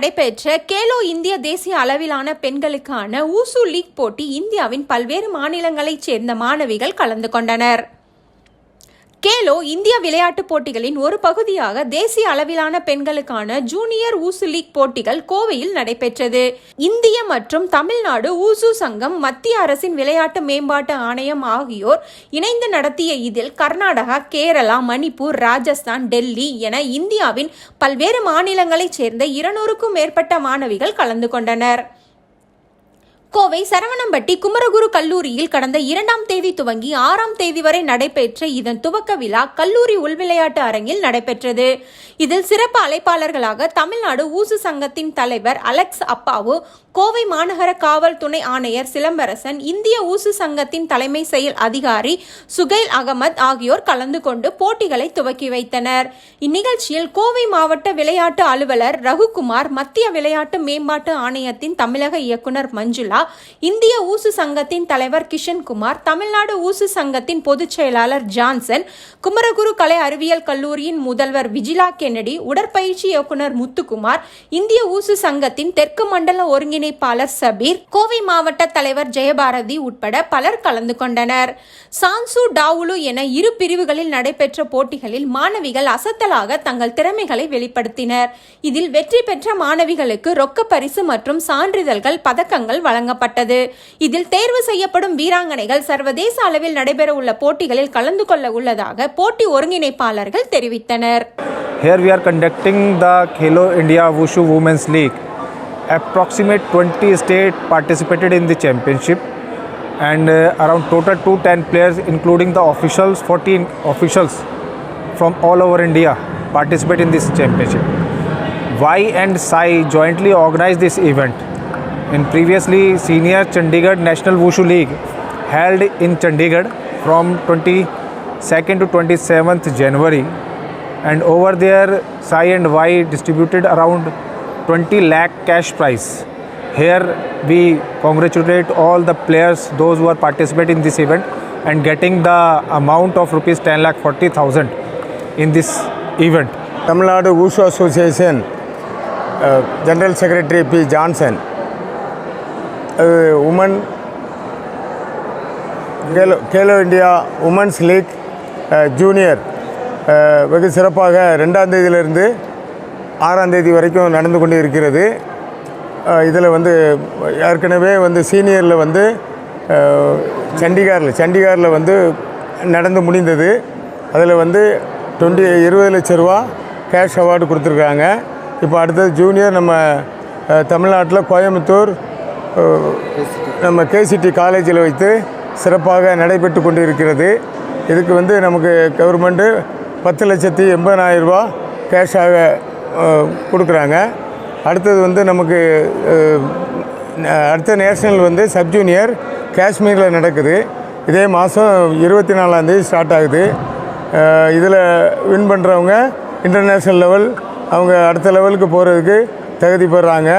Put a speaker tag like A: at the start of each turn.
A: நடைபெற்ற கேலோ இந்திய தேசிய அளவிலான பெண்களுக்கான ஊசு லீக் போட்டி இந்தியாவின் பல்வேறு மாநிலங்களைச் சேர்ந்த மாணவிகள் கலந்து கொண்டனர். கேலோ இந்திய விளையாட்டுப் போட்டிகளின் ஒரு பகுதியாக தேசிய அளவிலான பெண்களுக்கான ஜூனியர் ஊசு லீக் போட்டிகள் கோவையில் நடைபெற்றது. இந்திய மற்றும் தமிழ்நாடு ஊசு சங்கம் மத்திய அரசின் விளையாட்டு மேம்பாட்டு ஆணையம் ஆகியோர் இணைந்து நடத்திய இதில் கர்நாடகா கேரளா மணிப்பூர் ராஜஸ்தான் டெல்லி என இந்தியாவின் பல்வேறு மாநிலங்களைச் சேர்ந்த இருநூறுக்கும் மேற்பட்ட மாணவிகள் கலந்து கொண்டனர். கோவை சரவணம்பட்டி குமரகுரு கல்லூரியில் கடந்த இரண்டாம் தேதி துவங்கி ஆறாம் தேதி வரை நடைபெற்ற இதன் துவக்க விழா கல்லூரி உள்விளையாட்டு அரங்கில் நடைபெற்றது. இதில் சிறப்பு அழைப்பாளர்களாக தமிழ்நாடு ஊசு சங்கத்தின் தலைவர் அலெக்ஸ் அப்பாவு கோவை மாநகர காவல் துணை ஆணையர் சிலம்பரசன் இந்திய ஊசு சங்கத்தின் தலைமை செயல் அதிகாரி சுகைல் அகமது ஆகியோர் கலந்து கொண்டு போட்டிகளை துவக்கி வைத்தனர். இந்நிகழ்ச்சியில் கோவை மாவட்ட விளையாட்டு அலுவலர் ரகுகுமார் மத்திய விளையாட்டு மேம்பாட்டு ஆணையத்தின் தமிழக இயக்குனர் மஞ்சுளா இந்திய ஊசு சங்கத்தின் தலைவர் கிஷன்குமார் தமிழ்நாடு ஊசு சங்கத்தின் பொதுச் செயலாளர் ஜான்சன் குமரகுரு கலை அறிவியல் கல்லூரியின் முதல்வர் விஜிலா கென்னடி உடற்பயிற்சி இயக்குனர் முத்துக்குமார் இந்திய ஊசு சங்கத்தின் தெற்கு மண்டல ஒருங்கிணைப்பாளர் சபீர் கோவை மாவட்ட தலைவர் ஜெயபாரதி உட்பட பலர் கலந்து கொண்டனர். சான்சு டாவுலு என இரு பிரிவுகளில் நடைபெற்ற போட்டிகளில் மாணவிகள் அசத்தலாக தங்கள் திறமைகளை வெளிப்படுத்தினர். இதில் வெற்றி பெற்ற மாணவிகளுக்கு ரொக்க பரிசு மற்றும் சான்றிதழ்கள் பதக்கங்கள் வழங்கப்பட்டது இதில் தேர்வு செய்யப்படும் வீராங்கனைகள் சர்வதேச அளவில் நடைபெறவுள்ள போட்டிகளில் கலந்து கொள்ள உள்ளதாக போட்டி ஒருங்கிணைப்பாளர்கள் தெரிவித்தனர்
B: Here we are conducting the Khelo India Wushu Women's League. Approximate 20 states participated in the championship and uh, around total 210 players including the officials 14 officials from all over India participate in this championship. Y and Sai jointly organized this event. in previously senior Chandigarh National Wushu League held in Chandigarh from 22nd to 27th January and over there Sai and Y distributed around 20 lakh cash prize. Here we congratulate all the players those who are participating in this event and getting the amount of rupees 10 lakh 40,000 in this event.
C: Tamil Nadu Wushu Association uh, General Secretary P. Johnson அது women Khelo Khelo India women's league junior வெகு சிறப்பாக ரெண்டாம் தேதியிலிருந்து ஆறாம் தேதி வரைக்கும் நடந்து கொண்டு இருக்கிறது uh, இதில் வந்து ஏற்கனவே வந்து சீனியரில் வந்து uh, சண்டிகாரில் சண்டிகாரில் வந்து நடந்து முடிந்தது. அதில் வந்து டுவெண்ட்டி இருபது லட்ச ரூபா கேஷ் அவார்டு கொடுத்துருக்காங்க. இப்போ அடுத்தது ஜூனியர் நம்ம uh, தமிழ்நாட்டில் கோயம்புத்தூர் நம்ம கேசிடி காலேஜில் வைத்து சிறப்பாக நடைபெற்று கொண்டிருக்கிறது. இதுக்கு வந்து நமக்கு கவர்மெண்ட்டு பத்து லட்சத்தி எண்பதாயிரரூபா கேஷாக கொடுக்குறாங்க. அடுத்தது வந்து நமக்கு அடுத்த நேஷனல் வந்து சப்ஜூனியர் காஷ்மீரில் நடக்குது. இதே மாதம் இருபத்தி நாலாந்தேதி ஸ்டார்ட் ஆகுது. இதில் வின் பண்ணுறவங்க இன்டர்நேஷ்னல் லெவல் அவங்க அடுத்த லெவலுக்கு போகிறதுக்கு தகுதி பெறுறாங்க